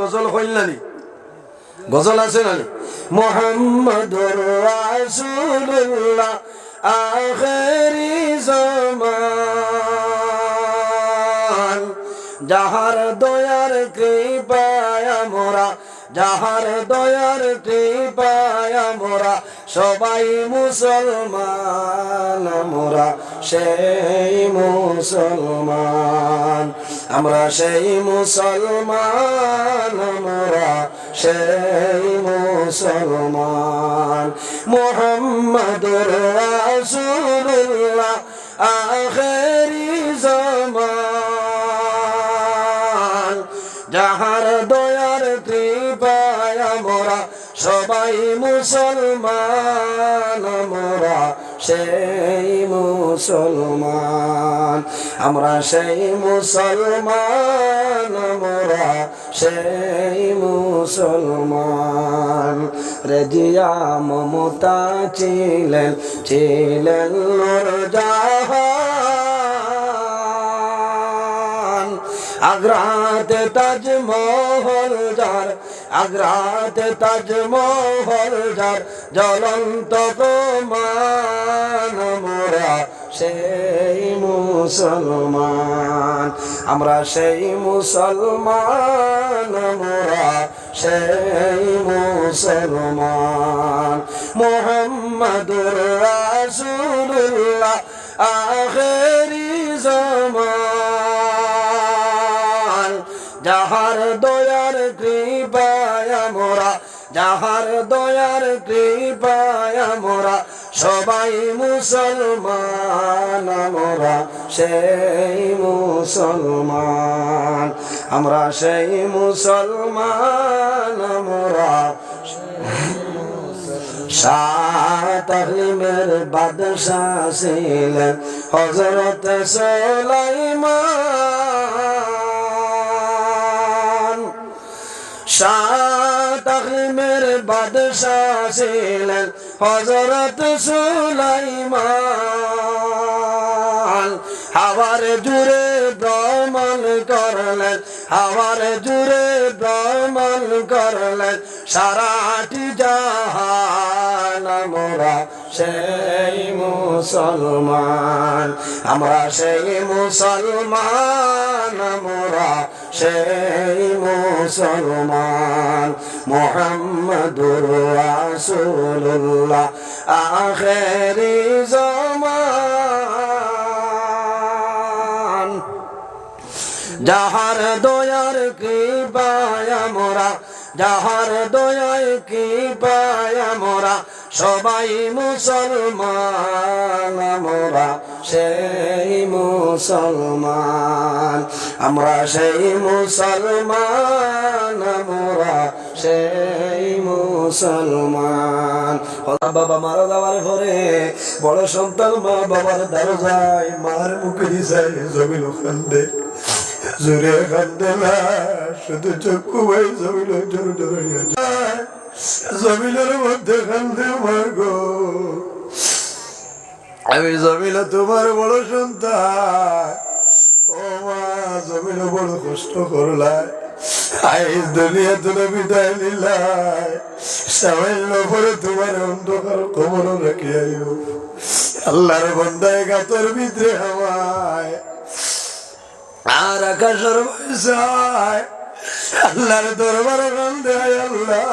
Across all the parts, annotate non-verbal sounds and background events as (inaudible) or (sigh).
গজল হইল নানি গজল আছে নানি রাসূলুল্লাহ আখেরি জামান। যাহার দয়ার কৃপায় মোরা যাহার দয়ার কৃপায় মোরা সবাই মুসলমান মোরা সেই মুসলমান। আমরা সেই মুসলমান মোরা সেই মুসলমান। মোহাম্মদুর রাসূলুল্লাহ, আখেরি জামান। সবাই মুসলমান মোরা সেই মুসলমান। আমরা সেই মুসলমান মোরা সেই মুসলমান। রেজিয়া মমতা ছিলেন ছিলেন আগ্রাতে তাজমহল যার আগ্রাতে তাজমহল যার জ্বলন্ত মোরা সেই মুসলমান, আমরা সেই মুসলমান মোরা সেই মুসলমান। মোহাম্মদুর রাসূলুল্লাহ, আখেরি জামান। যাহার দয়ার কৃপায় মোরা, যাহার দয়ার কৃপায় মোরা, সবাই মুসলমান মোরা, সেই মুসলমান, আমরা সেই মুসলমান মোরা। শাহিমের বাদশাহ ছিলেন হজরত সোলাইমান। শাহিমের বাদশাহ ছিলেন হজরত সোলাইমান। হাওয়ার জুড়ে ভ্রমণ করলেন, হাওয়ার জুড়ে ভ্রমণ করলেন সারাটি জাহান মোরা সেই মুসলমান, আমরা সেই মুসলমান মোরা সেই মুসলমান। মোহাম্মদুর রাসূলুল্লাহ, আখেরি জামান। যাহার দয়ার কৃপায় মোরা যাহার দয়ায় কৃপায় মোরা সবাই মুসলমান মোরা সেই মুসলমান, আমরা সেই মুসলমান মোরা সেই মুসলমান। বাবা মারা যাওয়ার পরে বড় সন্তান মা বাবার দ্বারা যায়, মার মুখে যায় জমিল খান্দে জোরে কান্দে না, শুধু চক্ষু ভাই জমিল জোর জোর জমিনের মধ্যে কান্দে মার গো আমি জমিল তোমার বড় সন্তান। ও মা জমিল বড় কষ্ট করলাই আইস দুনিয়া তুলে বিদায় নিলাই সামান্য পরে তোমার অন্ধকার কবর রাখি আইব। আল্লাহর বন্দায় গাতর ভিতরে হাওয়ায়। আর আকাশের পয়সায় আল্লাহর দরবার কান্দে আল্লাহ।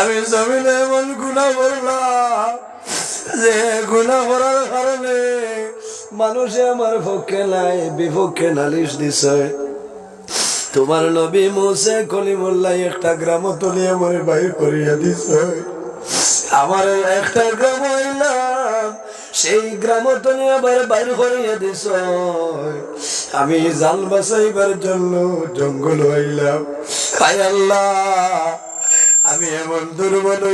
আমি জমিনে এমন গুণা করলাম যে গুণা করার কারণে মানুষে আমার পক্ষে নাই, বিপক্ষে নালিশ দিছে। তোমার নবী মুসে কলিমুল্লাহ একটা গ্রাম তুলি আমার বাইর করিয়া দিছে। আমার একটা গ্রাম হইলাম, সেই গ্রাম তুমি আবার বাইর করিয়া দিছ। আমি জাল বাঁচাইবার জন্য জঙ্গল হইলাম। হাই আল্লাহ! আমি এমন দুর্বল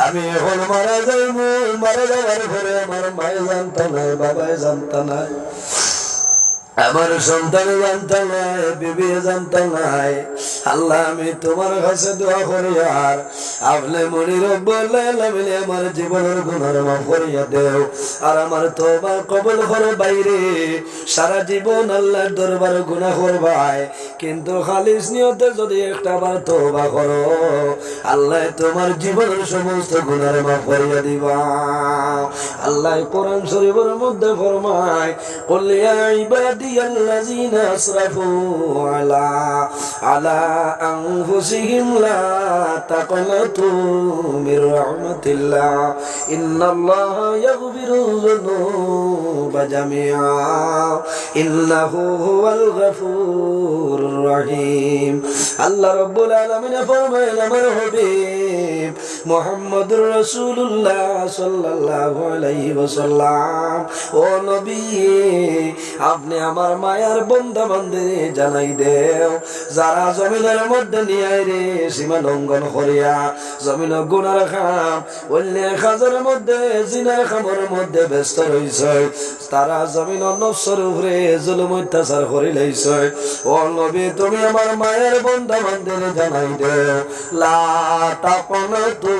আমি এখন মারা যাইব, মারা যাওয়ার পরে আমার মায়ে জানতো নাই বাবাই জানতো না আমার সন্তান জানতাম নাই বিবি জানতাম নাই আল্লাহ, আমি তোমার কাছে দোয়া করি আর আপনি মনি রব্বুল আলামিন আমার জীবনের গুনার মাফ করিয়া দেও। আর আমার তোবা কবল করো বাইরে। সারা জীবন আল্লাহর দরবার গুনাহ করবাই। কিন্তু খালিস নিয়তে যদি একটা বার তোবা করো, আল্লাহ তোমার জীবনের সমস্ত গুনার মাফ করিয়া দিবা। আল্লাহ কোরআন শরীফের মধ্যে ফরমায় قل يا عبادي الذين أسرفوا على على أنفسهم لا تقنطوا من رحمة الله إن الله يغفر الذنوب جميعا إنه هو الغفور الرحيم الله رب العالمين فرمائن আমার হবিব মোহাম্মদুর রাসূলুল্লাহ সাল্লাল্লাহু আলাইহি ও নবী, আপনি আমার মায়ার বন্ধা বান্ধে জানাই দেও। যারা জমিনের মধ্যে নিয়ে রে, সীমা লঙ্ঘন করিয়া। জমিন গুনার খাম অন্য খাজের মধ্যে, জিনার খামর মধ্যে ব্যস্ত রইছে। তারা জমিন নফসর উপরে জুলুম অত্যাচার করি লাইছে। ও নবী, তুমি আমার মায়ের বন্ধা বান্ধে জানাই দেও। লা তাকনাতু মির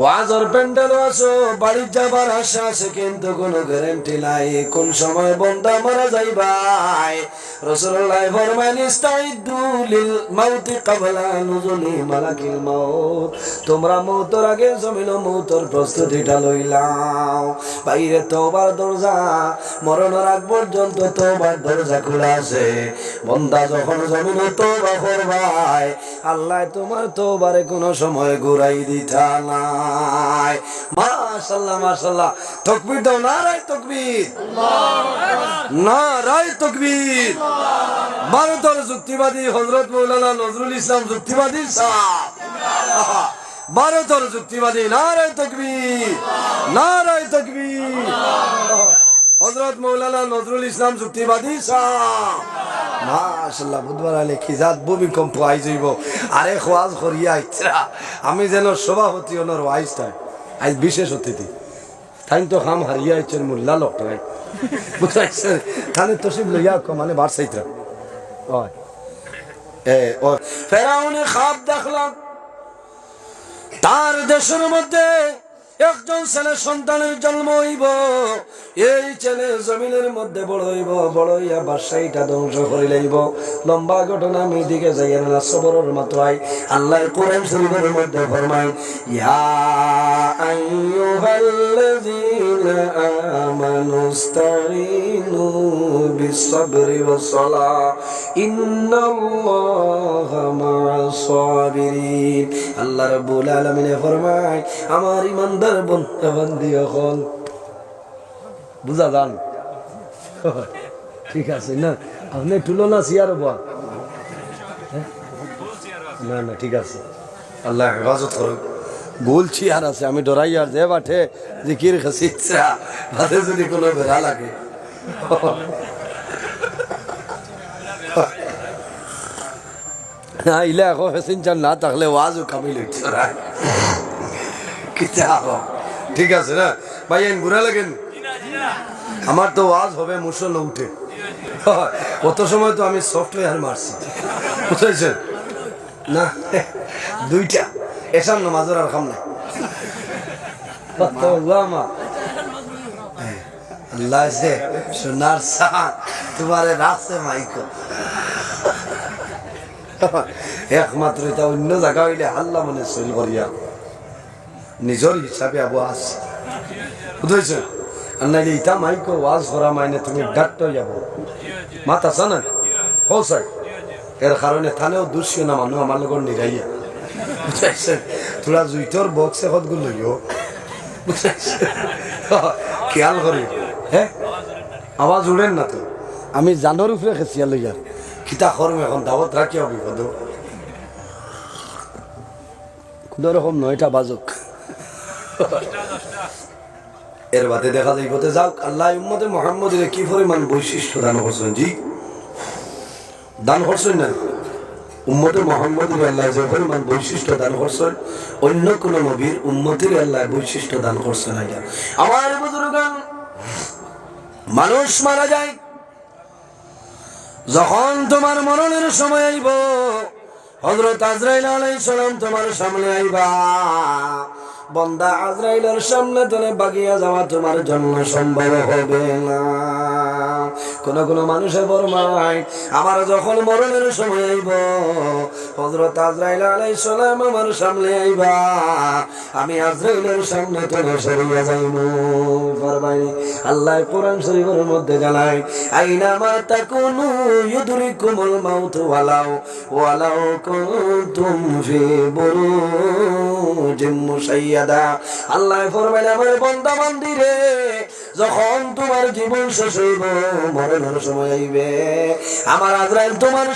ওয়াজর প্যান্ডেল আছো বাড়ির যাবার আশা আছে কিন্তু কোনো গ্যারান্টি নাই। কোন সময় বন্ধা মারা যাইবাই রাসূলুল্লাহ ফরমান ইস্তাইদু লিল মাউতি ক্বাবলা নুজুলি মালাকিল মাউত। তোমরা মৌতর আগে জমিন মৌতর প্রস্তুতিটা লইলাও বাইরে তোবার দরজা মরণের আগ পর্যন্ত তোবার দরজা খোলা আছে। বন্ধা যখন জমিন তোবা করবাই আল্লাহ তোমার তোবারে কোনো সময় ঘুরাই দিতা নাই মাশাল্লাহ মাশাল্লাহ। তকবীর দাও, নারায় তকবীর। নারায় তকবীর। ভারতের যুক্তিবাদী হজরত মৌলানা নজরুল ইসলাম যুক্তিবাদী সাহ ভারতের যুক্তিবাদী, নারায় তকবীর। নারায় তকবীর। হজরত মৌলানা নজরুল ইসলাম যুক্তিবাদী মাশাল্লাহ বুধবার আলে কি জাত ভূমিকম্প আই যাইব আরে খোয়াজ করিয়া আইতরা। আমি যেন সভাপতি ওনার ওয়াইসটা আজ বিশেষ অতিথি। তাই তো খাম হারিয়া আইছেন মোল্লা লোকটাই বুঝাইছে তাহলে তসিব লইয়া মানে বারসাইতরা ওই এ ও ফেরাউনে খাপ দেখলাম। তার দেশের মধ্যে একজন ছেলে সন্তানের জন্ম হইব, এই ছেলে জমিনের মধ্যে বড় হইব, বড় হইয়া ধ্বংস করে লইব। লম্বা ঘটনা আমি দিকে যাই না সবরের মাত্রায় আল্লাহ কোরআন শরীফের মধ্যে ফরমায়, ইয়া আইয়ুহাল্লাযীনা আমানুস্তাঈনু বিস-সাবরি ওয়াস-সালাহ, ইন্নাল্লাহা মা'আস সাবিরিন আল্লাহ রাব্বুল আলামিন ফরমায়, আমার ইমানদার বন্ধু বান্ধী হল বুঝা যান ঠিক আছে না আপনি তুলনা সিয়ার বা না না ঠিক আছে আল্লাহ হেফাজত করুক গোল চেয়ার আছে আমি ডরাই আর যে বাঠে জিকির খাসিচ্ছা তাতে যদি কোনো বেড়া লাগে না ইলে আকৌ ফেসিন চান না থাকলে ওয়াজও কামিল হইতে কিতা ঠিক আছে না? ভাই আইন ঘুরা লাগেন। আমার তো ওয়াজ হবে মুসল উঠে। (laughs) কত সময় তো আমি সফটওয়্যার মারছি। বুঝেছেন না, (laughs) দুইটা। এসাম নামাজের আর খাম না। (laughs) আমার আল্লাহ সে সোনার সান তোমারে রাখছে, মাইকো। একমাত্র এটা অন্য জায়গা হইলে হাল্লা মানে চল করিয়া। নিজের হিসাবে আবু আস। বুঝেছেন? আর নাইলে ইটা মাইকো ওয়াজ করা মাইনে তুমি ডাক্তার যাব। মাত আছে না? হো স্যার এর কারণে থানেও দুষ্য না মানুষ আমার লগত নিরাইয়া। বুঝাইছেন তোরা জুইতর বক্স এখনগুলো। লইও বুঝাইছেন খেয়াল করি হ্যাঁ আওয়াজ উড়েন না তো আমি জানোর উপরে খেঁচিয়া লইয়া কিতা করম এখন দাওয়াত রাখিয়া বিপদ কোনো রকম নয়টা বাজক। এর বাদে দেখা যাইব তো যাও, আল্লাহ উম্মতে মোহাম্মদের কি পরিমাণ বৈশিষ্ট্য দান করছেন জি? দান করছেন না? উম্মতে মোহাম্মদের আল্লাহ যে পরিমাণ বৈশিষ্ট্য দান করছেন, অন্য কোন নবীর উম্মতের আল্লাহ বৈশিষ্ট্য দান করছেন আইয়া আমার বুজুর্গান, মানুষ মারা যায়, যখন তোমার মরণের সময় আইব হজরত আজরাইল আলাইহিস সালাম তোমার সামনে আইবা। বন্দা আজরাইলের সামনে তোলে বাগিয়া যাওয়া তোমার জন্য সম্ভব হবে না। কোন কোন মানুষের বরমাই আমার যখন মরণের সময় আইব হজরত আজরাইল আলাইহিস সালাম আমার সামনে আইবা, আমি আজরাইলের সামনে তোলে সরিয়া যাইব। আল্লাহ কোরআন শরীফের মধ্যে জানাই আইনা মা তাকুনু ইউদরিকুমুল মাউত ওয়ালাউ ওয়ালাউ কুনতুম ফি আমার বান্দা আজরাইল তোমার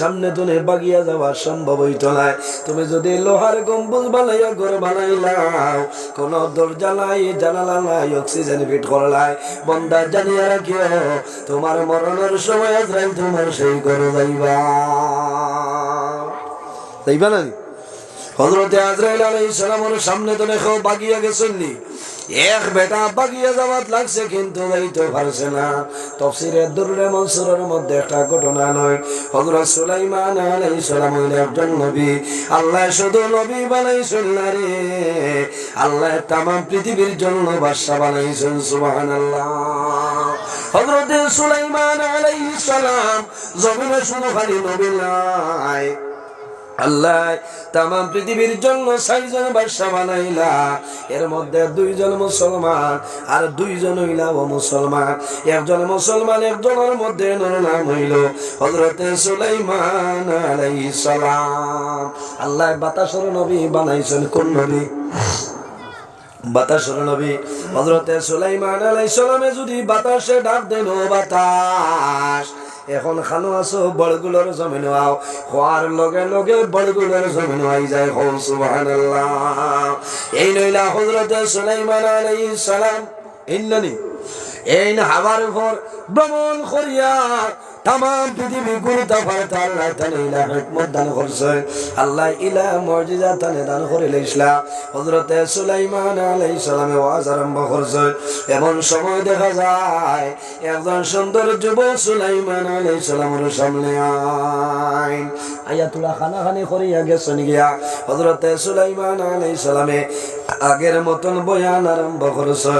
সামনে তুমি বাগিয়া যাওয়া সম্ভব হইত না তুমি যদি লোহার গম্বুজ বানাইয়া ঘর বানাইলাও, কোন দরজা নাই, জানালা নাই, অক্সিজেন ফিট করলাই বন্দা জানিয়া রাখিও, তোমার মরণের সময় আজরাইল তোমার সেই ঘরে যাইবা। যাইবা না? হজরতে আজরাইল আলাইহিস সামনে তো দেখো বাগিয়া গেছেন নি এক বেটা বাগিয়া যাওয়াত লাগছে, কিন্তু যাইতে পারছে না। মনসুরের মধ্যে একটা ঘটনা নয়। হজরত সুলাইমান আলাইহিস সালাম হইলেন একজন নবী। আল্লাহ শুধু নবী বানাইছেন না রে। আল্লাহ তাম পৃথিবীর জন্য বাদশা বানাইছেন, সুবহানাল্লাহ। হজরতে সুলাইমান আলাইহিস সালাম জমিনে শুধু খালি নবী নাই। আল্লাহ তাম পৃথিবীর জন্য ছয়জন বাদশা বানাইলা। এর মধ্যে দুইজন মুসলমান আর দুইজন হইলা ও মুসলমান। একজন মুসলমান, একজনের মধ্যে নাম হইল হজরতে সুলাইমান আলাইহিস সালাম। আল্লাহ বাতাসর নবী বানাইছেন কোন নবী? বাতাসর নবী হজরতে সুলাইমান আলাইহিস সালামে যদি বাতাসে ডাক দেন বাতাস। এখন খানো আসো বড়গুলোর জমিন আও। হওয়ার লগে লগে বড়গুলোর জমিন আই যায় হোম সুবহানাল্লাহ। এই নইলা হজরত সুলাইমান আলাইহিস সালাম। ইন্নানি এই হাওয়ার উপর ভ্রমণ করিয়া তাম পৃথিবী গুরুতা ফারতা আল্লাহ তাআলা ইলা হিকমত দান করছে। আল্লাহ ইলা মুজিজা তানে দান করিলে ইসলাম হযরতে সুলাইমান আলাইহিস সালামে ওয়াজ আরম্ভ করছে। এমন সময় দেখা যায়, একজন সুন্দর যুবক সুলাইমান আলাইহিস সালামের সামনে আইন। আয়াতুল্লাহ খানা খানি করিয়া গেছেন গিয়া। হযরতে সুলাইমান আলাইহিস সালামে আগের মতন বয়ান আরম্ভ করেছে।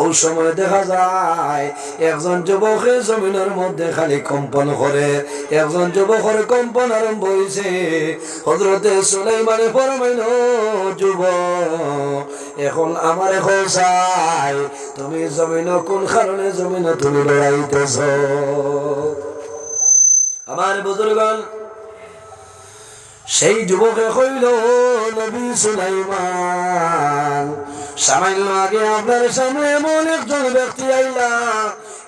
ওই সময় দেখা যায়, একজন যুবকে জমিনের মধ্যে খালি কম্পন করে। একজন যুবকের কম্পন আরম্ভ হয়েছে। হজরতে সুলাইমানে ফরমাইন যুব, এখন আমার এখন চাই তুমি জমিন কোন কারণে জমিন তুমি লড়াইতেছ? আমার বুজুর্গন সেই যুবকে কইল নবী সুলাইমান, সামান্য আগে আপনার সামনে এমন একজন ব্যক্তি আইলা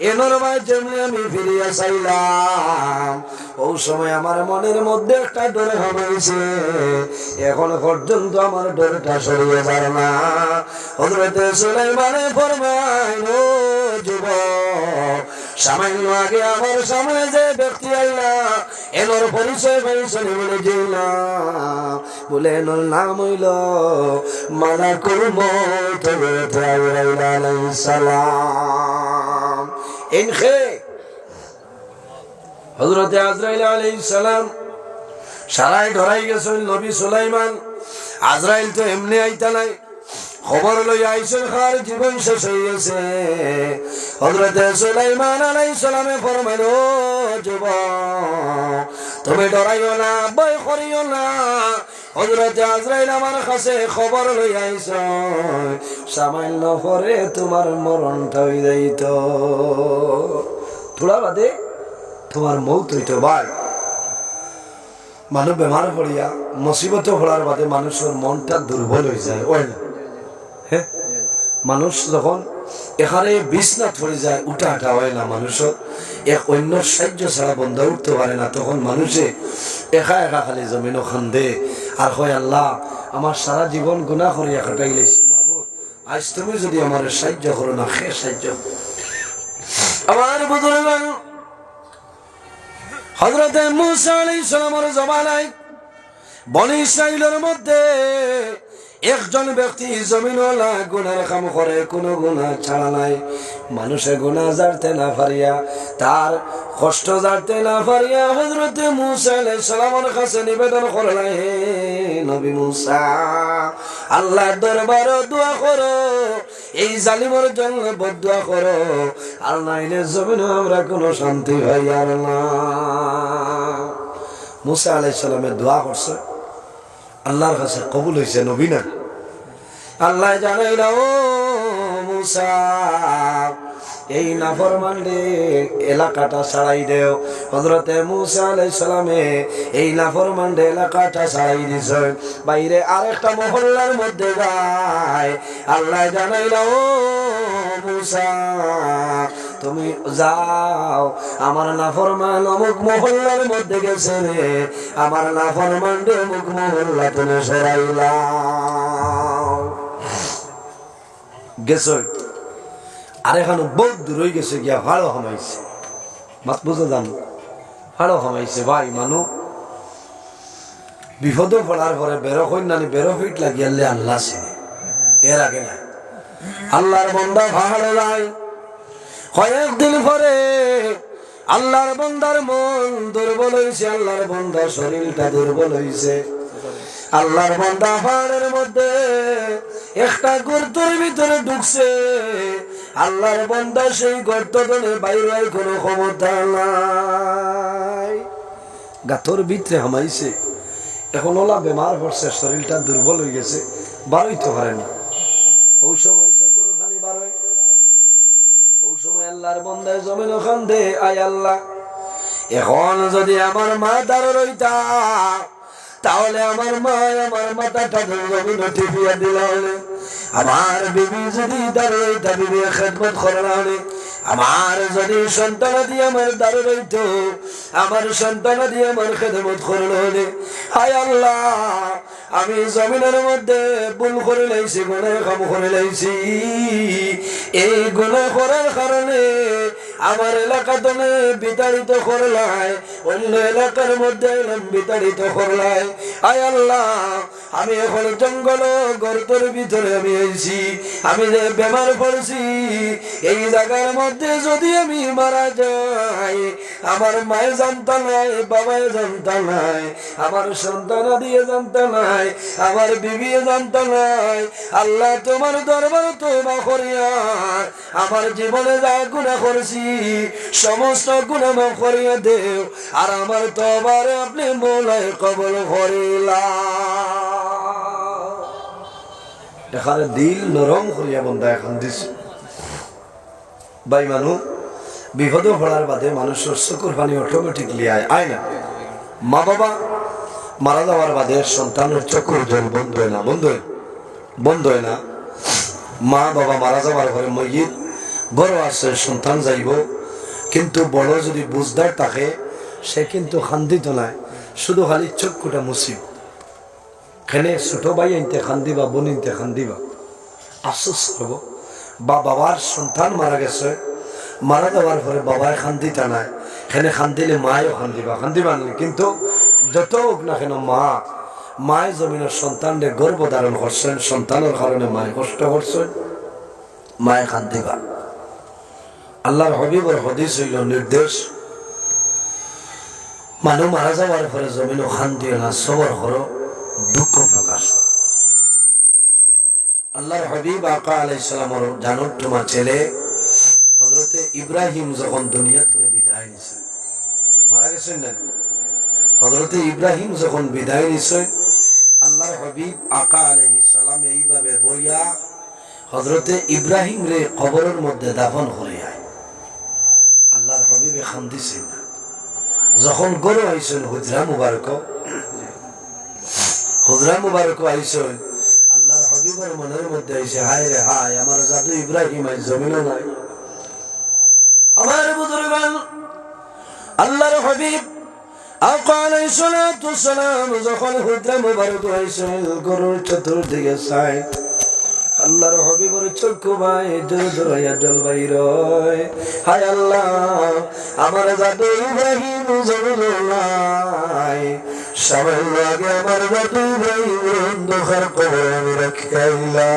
এনর যেমনি আমি ফিরিয়া চাইলাম। ওই সময় আমার মনের মধ্যে একটা ডরে হয়েছে এখন পর্যন্ত আমার ডরটা সরিয়ে যায় না। হজরতে সুলাইমানে ফরমাইল ও যুবক, সামান্য আগে আমার সামনে যে ব্যক্তি আইলা এনোর পরিচয় পাইছেন বলে জিলা। বলে এনোর নাম হইল মানা করব তবে সালাম। ইনখে হজরতে আজরাইল আলাইহিস সালাম সারাই ধরাই গেছেন নবী সুলাইমান। আজরাইল তো এমনি আইতা নাই। খবর লই আইসেন খার জীবন শেষ গেছে। হজরতে সুলাইমান আলাইহিস সালামে ফরমাইল ও যুবক, তুমি ডরাইও না, ভয় করিও না। হজরতে আজরাইল আমার কাছে খবর লই আইস। সামান্য পরে তোমার মরণটা হয়ে যাইত। থোড়া বাদে, তোমার মৌত হইতো ভাই মানুষ বেমার পড়িয়া মুসিবত পড়ার বাদে মানুষের মনটা দুর্বল হয়ে যায়। ওই না। মানুষ যখন এখানে বিছনাথ পড়ে যায়, উঠা হাঁটা হয় না মানুষের এক অন্য সাহায্য ছাড়া বন্ধ উঠতে পারে না। তখন মানুষে একা একা খালি জমিন খান্দে। আর হয় আল্লাহ, আমার সারা জীবন গুণা করে একাটাই লেছি আজ তুমি যদি আমার সাহায্য করো না সে সাহায্য আমার বুধুরে হজরতে মুসা আলাইহিস সালামের বনি ইসরাইলের মধ্যে একজন ব্যক্তি জমিনওয়ালা গুনার কাম করে কোনো গুণা ছাড়া নাই। মানুষে গুণা জানতে না পারিয়া, তার কষ্ট জানতে না পারিয়া হজরতে মুসা সালামের কাছে নিবেদন করলাই হে নবী মুসা, আল্লাহর দরবারে দোয়া করো, এই জালিমের জন্য বদুয়া করো নাইলে জমিনে আমরা কোনো শান্তি পাই না। মুসা আলাইহিস সালামের দোয়া করছে। আল্লাহর কাছে কবুল হয়েছে নবী না? আল্লাহ জানাই না ও মুসা এই নাফরমানরে এলাকাটা ছাড়াই দেও। হজরতে মুসা আলাই সালামে এই নাফরমানরে এলাকাটা ছাড়াই দিছে। বাইরে আরেকটা মহল্লার মধ্যে যায়। আল্লাহ জানাই না ও তুমি যাও। আমার নাফরমান অমুক মহল্লার মধ্যে গেছে রে। আমার নাফরমান রে অমুক মহল্লা তুমি সরাইলাও। গেছ। আর এখানে বহুত দূর হয়ে গেছে গিয়া ভাড়ো হামাইছে। মাত বুঝে যান ভাড়ো হামাইছে ভাই মানু। বিপদ পড়ার পরে বেরো হইন নানি বেরো হইট লাগিয়ালে আল্লাহ চিনে। এর আগে না আল্লাহর বন্দা ভাড়ো নাই। কয়েকদিন পরে আল্লাহর বন্দার মন দুর্বল হয়েছে আল্লাহর বন্দার শরীরটা দুর্বল হয়েছে আল্লাহর বন্দা পাহাড়ের মধ্যে একটা গর্তর ভিতরে ঢুকছে। আল্লাহর বন্দা সেই গর্ত ধরে বাইরে কোনো ক্ষমতা নাই। গাথর ভিতরে হামাইছে। এখন ওলা বেমার পড়ছে, শরীরটা দুর্বল হয়ে গেছে, বারোইতে পারে না। ওই সময় চকুর পানি বারোয় ওই সময় আল্লাহর বন্দায় জমিন ওখান দে আয় আল্লাহ। এখন যদি আমার মা দাঁড়ো রইতা, তাহলে আমার মা আমার মাথাটা জমিন টিপিয়া দিল। আমার বিবি যদি দাঁড়িয়ে দাবি খেদমত করে না হলে আমার যদি সন্তান দিয়ে আমার দাঁড়ো রইত, আমার সন্তান দিয়ে আমার খেদমত করল হলে। হায় আল্লাহ, আমি জমিনের মধ্যে ভুল করে লাইছি গুণের কাম করে লাইছি। এই গুণা করার কারণে আমার এলাকা তনে বিতাড়িত করলাই অন্য এলাকার মধ্যে বিতাড়িত করলাই আয় আল্লাহ, আমি এখন জঙ্গল গর্তর ভিতরে আমি আইছি, আমি যে বেমার পড়ছি, এই জায়গার মধ্যে যদি আমি মারা যাই, আমার মায়ে জানতা নাই বাবায় জানতা নাই, আমার সন্তান দিয়ে জানতা নাই, আমার বিবি জানতা নাই, আল্লাহ তোমার দরবার তোবা করিয়া আমার জীবনে যা গুণা করছি, সমস্ত গুণা মাফ করিয়া দেও, আর আমার তোবার আপনি মোলায় কবল করিলা এখানে দিল নরম করিয়া বন্ধা এখন দিছে। বাই মানুষ বিপদ পড়ার বাদে মানুষের চকুর পানি অটোমেটিকলি আয় না? মা বাবা মারা যাওয়ার বাদে সন্তানের চকুর জল বন্ধ হয় না? বন্ধ হয়। বন্ধ হয় না? মা বাবা মারা যাওয়ার পরে মইয়ের গড় আছে, সন্তান যাইব। কিন্তু বড় যদি বুঝদার থাকে, সে কিন্তু খান্দিত নাই। শুধু খালি চক্ষুটা মুসিব খেলে ছোট ভাই আনতে খান্দিবা, বোন আনতে খান্দিবা। আফসোস করব বা বাবার সন্তান মারা গেছে, মারা যাওয়ার পরে বাবায় খান্দিতা নাই খেলে খান্দিলে মায়ও খান্দিবা না কিন্তু যত হোক না কেন মা মায় জমিনের সন্তানরে গর্ব ধারণ করছেন, সন্তানের কারণে মায় কষ্ট করছেন মায় খান্দিবা। আল্লাহর হবিবর হদিস হইল নির্দেশ মানুষ মারা যাওয়ার পরে জমিন দিয়ে না, সবর করো, দুঃখ আল্লাহর হবিব আকা আলাইসালামর জানুর তোমার ছেলে হজরতে ইব্রাহিম যখন দুনিয়া থেকে বিদায় নিছে, মারা গেছেন না? হজরতে ইব্রাহিম যখন বিদায় নিছে, আল্লাহর হবিব আকা আলাইহিস সালাম এইভাবে বইয়া হজরতে ইব্রাহিম রে কবরের মধ্যে দাফন করে আয়। আল্লাহর হবিবে খান দিছে না। যখন গরু আইসেন হুজরা মুবারক হুজরা মুবারক আইসেন আল্লাহর হবিবের মনের মধ্যে এসে, হায় রে, হায়, আমার জাদু ইব্রাহিম আজ জমিনও নাই। আমার বুজুরগান, আল্লাহর হবিব আকালে সালাতু সালাম যখন হুজরা মুবারক হইছেন গরুর চতুর্দিকে চাই আল্লাহর হবিবর চক্ষু ভাই হইয়া জল বাইর হায় আল্লাহ, আমার জাদু ইব্রাহিম জমিনুল্লাহ সামান্য আগে আমার জাদু ইব্রাহিম অন্ধকার কবর আমি রাখাইলা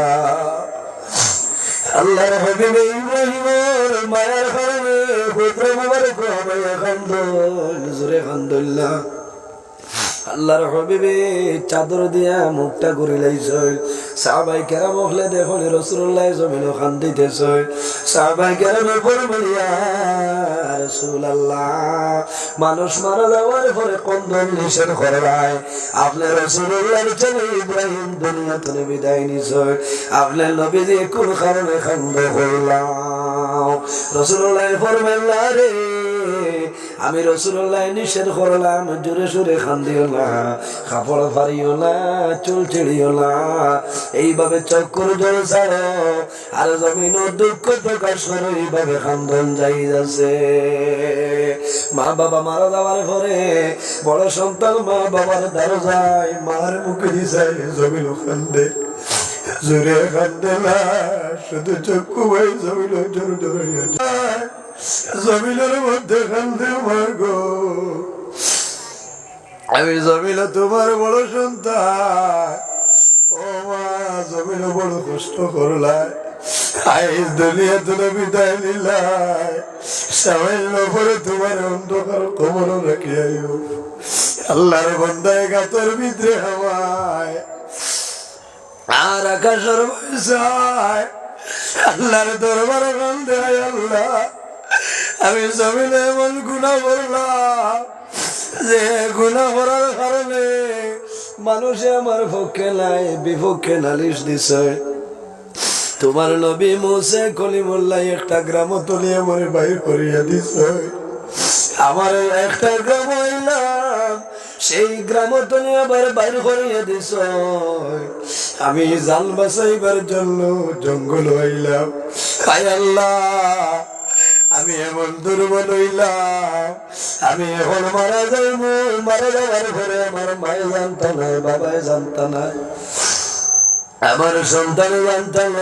আল্লাহর হবিব ইব্রাহিমের মায়ের কারণে পুত্র মুবারক হবে খান্দল জোরে খান্দুল্লাহ আল্লাহর হবিবে চাদর দিয়া মুখটা করে লাইছই সাহাবাই কেরাম হলে দেখুন রসুল্লাহ জমিন খান দিতেছই সাহাবাই কেরামে পড়বলিয়া রসুল আল্লাহ মানুষ মারা যাওয়ার পরে কন্দন নিষেধ করবাই আপনি রসুল্লাহর ছেলে ইব্রাহিম দুনিয়া বিদায় নিছই আপনার নবীজি কোন কারণে খান্দ করলাম রসুল্লাহ ফরমেন রে, আমি রসুল্লাহ নিষেধ করলাম জোরে সোরে খান্দিও না, কাপড় ফারিও না, চুল ছিড়িও না এইভাবে চক্কর জল ছাড়ো আর জমিন দুঃখ প্রকাশ করো এইভাবে খান্দন যাই যাচ্ছে মা বাবা মারা যাওয়ার পরে বড় সন্তান মা বাবার দ্বারা যায় মার মুখে দিছাই জমিন খান্দে জোরে খান্দে না, শুধু চক্ষু ভাই জমিন জোর জোর যায়। জমিনের মধ্যে খান্দে আমার গো। আমি জমিন তোমার বড় সন্তান ও মা জমিন বড় কষ্ট করলাই। আইস দুনিয়া তুলে বিদায় নিলাই। সামান্য পরে তোমার অন্ধকার কবর রাখি আইও আল্লাহর বন্দায় গাতর ভিতরে হাওয়ায় আর আকাশের বয়সায় আল্লাহর দরবার কান্দে আল্লাহ। আমি জমিনে এমন গুণা করলাম যে গুণা করার কারণে মানুষে আমার পক্ষে নাই বিপক্ষে নালিশ দিছে। তোমার নবী মোসে কলিমুল্লাহ একটা গ্রাম তুলিয়ে মরে বাইর করিয়া দিছে। আমার একটা গ্রাম সেই গ্রাম তুমি আবার বাইর করিয়া দিছ। আমি জাল বাঁচাইবার জন্য জঙ্গল হইলাম। আল্লাহ! আমি এমন দুর্বল আমি এখন মারা যাইব, মারা যাওয়ার পরে আমার মায়ে জানত না বাবায় জানত না আমার সন্তান জানতাম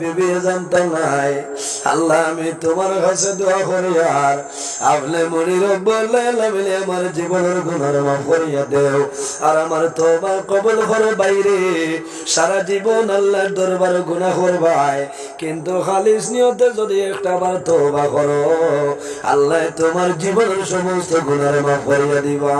বিবি জানতাম আল্লাহ, আমি তোমার কাছে দোয়া করি আর আপনি মনির বললে আমার জীবনের গুণর মাফ করিয়া দেও। আর আমার তোমার কবল করে বাইরে সারা জীবন আল্লাহর দরবার গুণা করবাই। কিন্তু খালিস নিয়তে যদি একটা বার তোবা করো, আল্লাহ তোমার জীবনের সমস্ত গুণার মাফ করিয়া দিবা।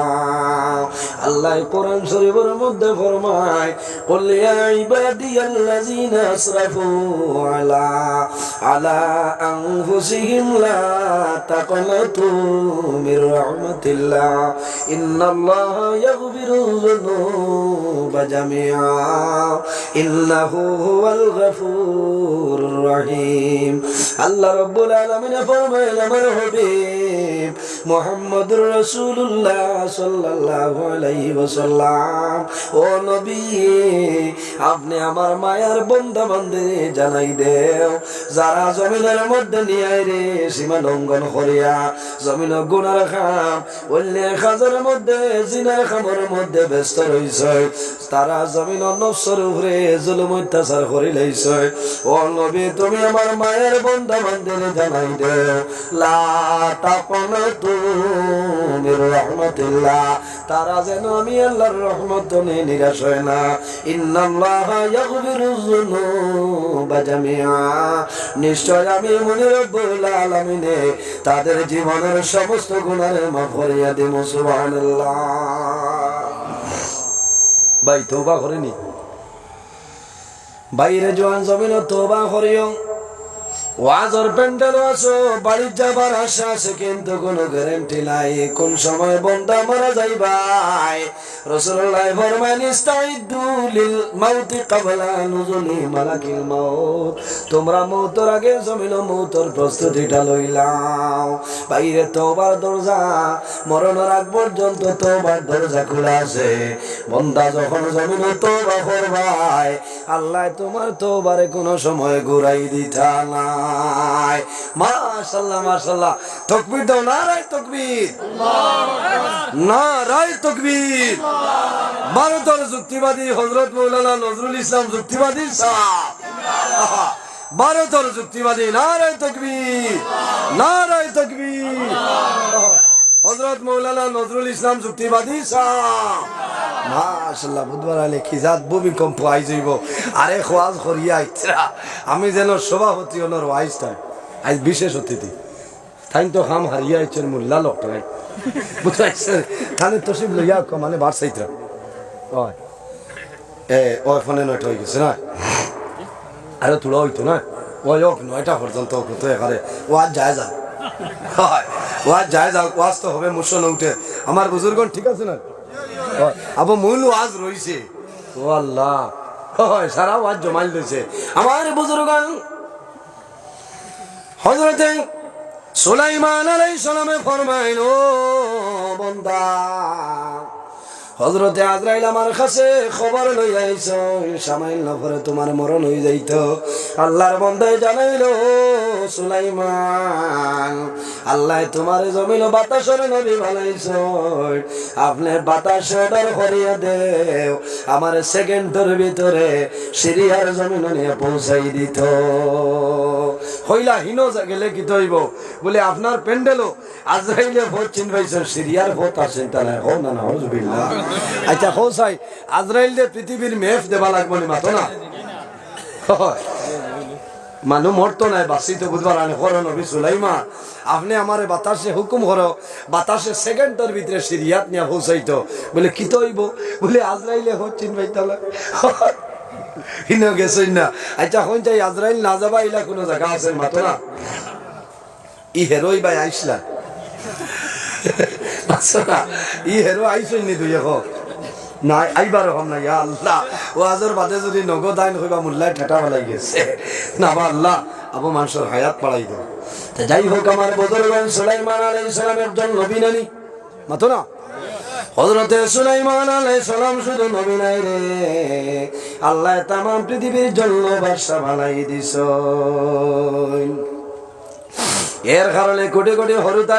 আল্লাহ কোরআন শরীফের মধ্যে ফরমায় কল্যাণ ইবাদি عبادي الذين أسرفوا على على أنفسهم لا تقنطوا من رحمة الله إن الله يغفر الذنوب جميعا إنه هو الغفور الرحيم الله رب العالمين فرمى لمن حبيب মুহাম্মদুর রাসূলুল্লাহ সাল্লাল্লাহু আলাইহি ও নবী, আপনি আমার মায়ার বন্ধা বান্ধে জানাই দেও। যারা জমিনের মধ্যে নিয়ে রে, সীমা লঙ্ঘন করিয়া। জমিন গুনার খাম অন্য খাজের মধ্যে, জিনার খামর মধ্যে ব্যস্ত রইছে। তারা জমিন নফসর উপরে জুলুম অত্যাচার করি লাইছে। ও নবী, তুমি আমার মায়ের বন্ধা বান্ধে জানাই দেও। লা তাপনা তুমি তাদের জীবনের সমস্ত গুনাহ মাফ করিয়া দেব সুবহানাল্লাহ। ভাই, তওবা করেনি? বাইরে জোয়ান জমিন তওবা করিও। আছো আশা আছে কিন্তু কোনো নাই। কোন সময় তোমরা মৌতর আগে জমিল মৌতর প্রস্তুতিটা লইলাও বাইরে তোবার দরজা, মরণের আগ পর্যন্ত তোবার দরজা খোলা আছে। বন্দা যখন জমিন তোবা করবাই আল্লাহ তোমার তোবারে কোনো সময় ঘুরাই দিতা নাই। মাশাল্লাহ মাশাল্লাহ। তকবীর দাও, নারায় তকবীর। না রায় তকবীর ভারতের যুক্তিবাদী হজরত মৌলানা নজরুল ইসলাম যুক্তিবাদী সাহ ভারতের যুক্তিবাদী, নারায় তকবীর। নারায় তকবীর। হজরত মৌলানা নজরুল ইসলাম যুক্তিবাদী আলে আই আরে আমি যেন সভাপতি বিশেষ অতিথি। তাই তো খাম হারিয়া ইচ্ছেন মোল্লা বুঝতে পারছেন তাহলে তসিব লইয়া মানে বারসাইতরা ওই এ ওই ফোনে নয়টা হয়ে গেছে না? আরে তোলা হইতো না? ওই হোক নয়টা পর্যন্ত কত এখানে। ও আজ যায় যান হয়। ও আজ যায় ওয়াজ তো হবে মুসন উঠে। আমার বুজুর্গন ঠিক আছে না? হয়, আবু মূল ওয়াজ রয়েছে ও আল্লাহ। হয় সারা ওয়াজ জমাইল রয়েছে আমার বুজুর্গন হজরতে সুলাইমান আলাই সালামে ফরমাইন বন্দা। হজরতে আজরাইল আমার কাছে খবর লই আইছ, সামাইল নফরে তোমার মরণ হয়ে যাইত। আল্লাহর বন্দায় জানাইল সুলাইমান, আল্লাহ তোমার জমিল বাতাসরে নবী বানাইছ। আপনি বাতাস অর্ডার করিয়া দেও, আমার সেকেন্ডের ভিতরে সিরিয়ার জমিন নিয়ে পৌঁছাই দিত। হইলা হিনো গেলে কি তৈব বলে, আপনার প্যান্ডেলও আজরাইলে ভোট চিন পাইছেন সিরিয়ার ভোট আছেন তারা হো না না হজবিল্লা আচ্ছা হো সাই আজরাইল দে পৃথিবীর মেফ দেবা লাগবো নি, মাতো না। মানুষ মরতো নাই বাসিত বুধবার আনে করো নবী সুলাইমা আপনি আমারে বাতাসে হুকুম করো বাতাসে সেকেন্ডের ভিতরে সিরিয়াত নিয়ে পৌঁছাইতো বলে, কি তৈব বলে আজরাইলে হোক চিন পাইতালে হিন গেছেন না। আচ্ছা এখন চাই আজরাইল না যাবা ইলা কোনো জায়গা আছে, মাতো না? ই হেরোই বাই আইসলা আল্লাহ। ও আজর বাদে যদি নগদ আইন হইবা মুল্লায় ঠেটা বেলাই গেছে। না, বা আল্লাহ, আবু মানুষের হায়াত পাড়াই দাও। যাই হোক আমার বদরগান সুলাইমান আলাইহিস সালাম একজন নবী নানি। মাতো না? হজরতে সুলাইমান আলাইহিস সালাম শুধু নবী নাই রে। আল্লাহ তাম পৃথিবীর জন্য বাসা বানাই দিছ এর কারণে কোটি কোটি হরুতায়